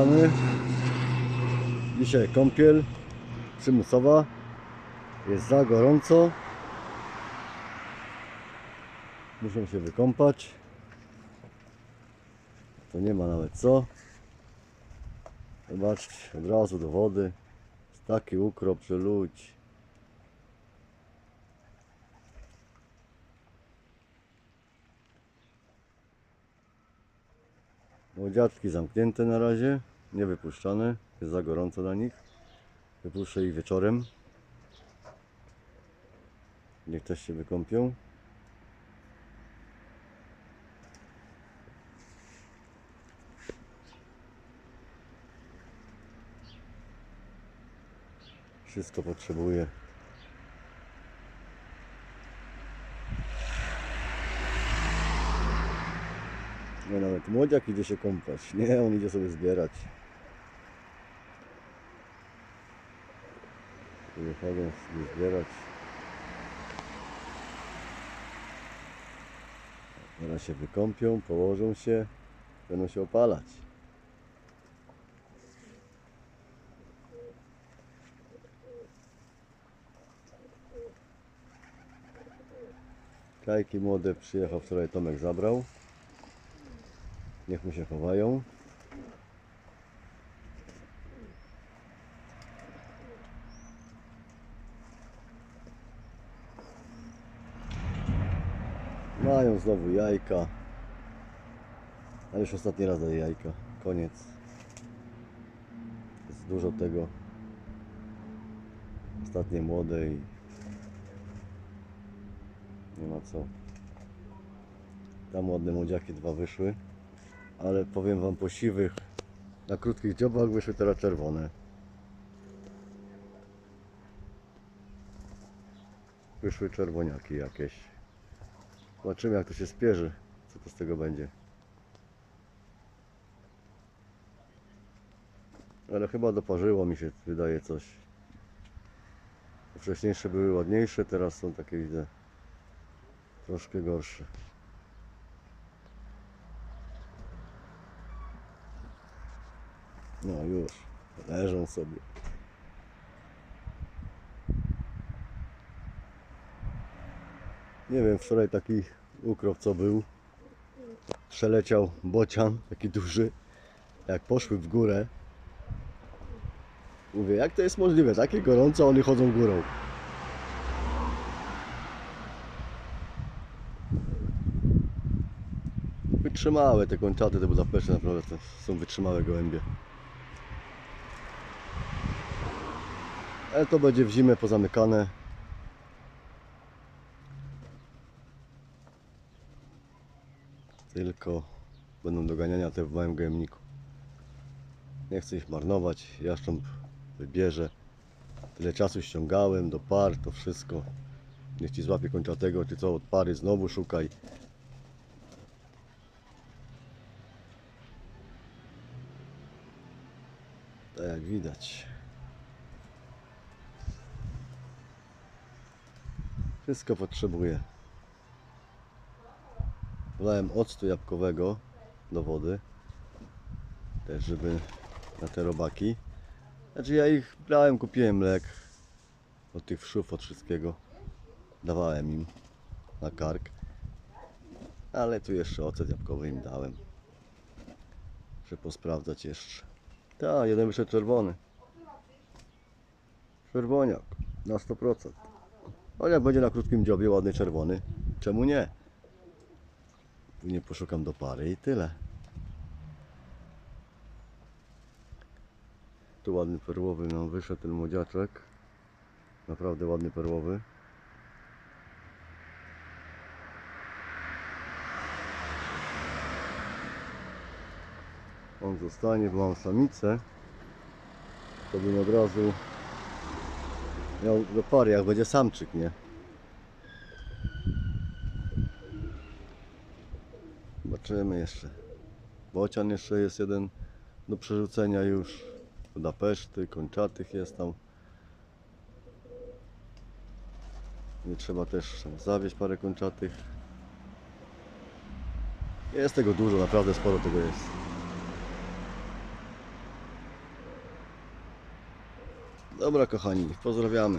Witamy. Dzisiaj kąpiel przymusowa. Jest za gorąco. Muszę się wykąpać. To nie ma nawet co. Zobaczcie, od razu do wody. Jest taki ukrop, że ludzi. Młodziatki zamknięte na razie, nie wypuszczane, jest za gorąco dla nich. Wypuszczę ich wieczorem. Niech też się wykąpią. Wszystko potrzebuję. No nawet młodziak idzie się kąpać. Nie, on idzie sobie zbierać. Wychodzą sobie zbierać. Teraz się wykąpią, położą się, będą się opalać. Kajki młode przyjechał wczoraj Tomek zabrał. Niech mu się chowają. Mają znowu jajka. A już ostatni raz jajka. Koniec. Jest dużo tego. Ostatnie młode i nie ma co. Tam ładne młodziaki dwa wyszły ale powiem wam po siwych na krótkich dziobach wyszły teraz czerwone wyszły czerwoniaki jakieś zobaczymy jak to się spierzy co to z tego będzie. Ale chyba doparzyło mi się wydaje coś. Wcześniejsze były ładniejsze teraz są takie widzę troszkę gorsze. No już, leżą sobie. Nie wiem, wczoraj taki ukrop co był. Przeleciał bocian, taki duży. Jak poszły w górę. Mówię, jak to jest możliwe? Takie gorąco, a one chodzą górą. Wytrzymałe te kończaty, te Budapeszcze naprawdę są wytrzymałe gołębie. Ale to będzie w zimę pozamykane. Będą doganiania te w małym gojemniku. Nie chcę ich marnować. Jaszcząb wybierze. Tyle czasu ściągałem do par, to wszystko. Niech ci złapie kończatego, czy co od pary znowu szukaj. Tak jak widać. Wszystko potrzebuję. Wlałem octu jabłkowego do wody. Też, żeby na te robaki. Znaczy ja ich brałem, kupiłem mlek od tych wszów, od wszystkiego. Dawałem im na kark. Ale tu jeszcze ocet jabłkowy im dałem. Muszę posprawdzać jeszcze. Tak, jeden wyszedł czerwony. Czerwoniak na 100%. Ale jak będzie na krótkim dziobie ładny czerwony, czemu nie? Później poszukam do pary i tyle. Tu ładny perłowy nam wyszedł ten młodziaczek. Naprawdę ładny perłowy. On zostanie, bo mam samicę. To bym od razu miał do pary, jak będzie samczyk, nie? Zobaczymy jeszcze. Bocian jeszcze jest jeden do przerzucenia już. Budapeszty, Kończatych jest tam. Nie trzeba też zawieźć parę kończatych. Jest tego dużo, naprawdę sporo tego jest. Dobra kochani, pozdrawiamy.